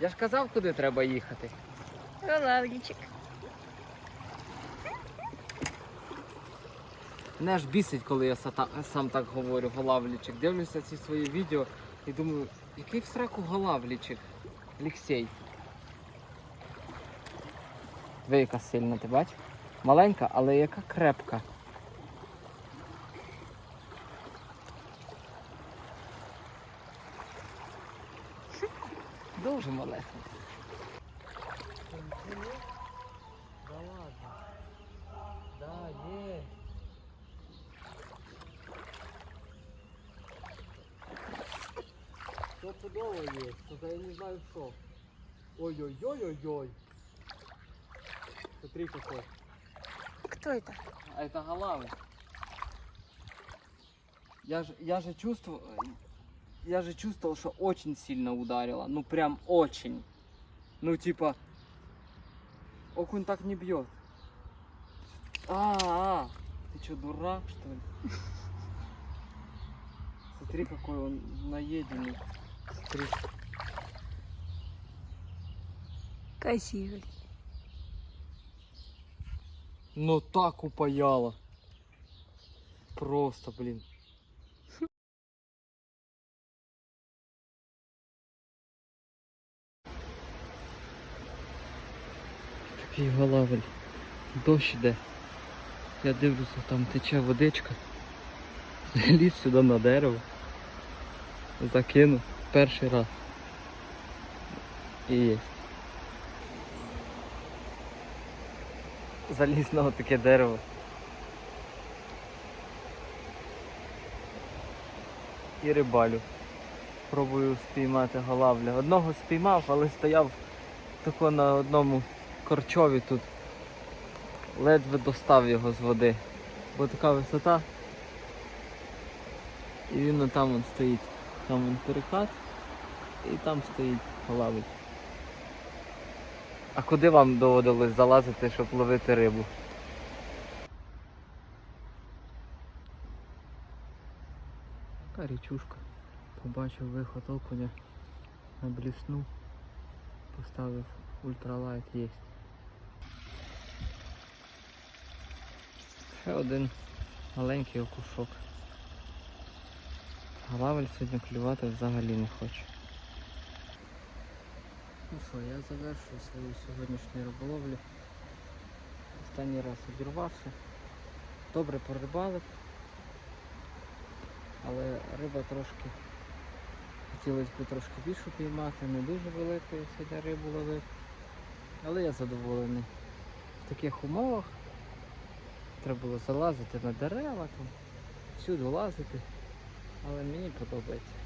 Я ж казав, куди треба їхати. Голавлічик. Мене ж бісить, коли я сата- сам так говорю, голавлічик. Дивлюся ці свої відео і думаю, який в сраку голавлічик? Олексій. Ви яка сильна, ти бачиш? Маленька, але яка крепка. Дуже малесенька. Да ладно. Да, є. Стопудово є, только я не знаю что. Ой-ой-ой-ой-ой. Смотри какой. Хто это? А это голавы. Я же, я же чувствовал, я же чувствовал, что очень сильно ударило. Ну прям очень. Ну типа, окунь так не бьет. А, а, ты что, дурак что ли? Смотри, какой он наеденный. Смотри. Красивий. Ну так упаяло. Просто, блин. Такий голавель. Дощ іде. Я дивлюся, там тече водичка. Заліз сюди на дерево. Закинув перший раз. І є. Заліз на таке дерево. І рибалю. Пробую спіймати голавля. Одного спіймав, але стояв тако на одному корчові тут. Ледве достав його з води. Бо така висота. І він там он стоїть. Там он перекат. І там стоїть голавель. А куди вам доводилось залазити, щоб ловити рибу? Така річушка. Побачив виход окуня, набліснув, поставив ультралайт є. Ще один маленький окушок. Главель сьогодні клювати взагалі не хоче. Ну що, я завершую свою сьогоднішню риболовлю. Останній раз обірвався. Добре порибалив. Але риба трошки хотілося б трошки більшу піймати, не дуже велику я сьогодні рибу ловив. Але я задоволений. В таких умовах треба було залазити на дерева, там, всюди лазити. Але мені подобається.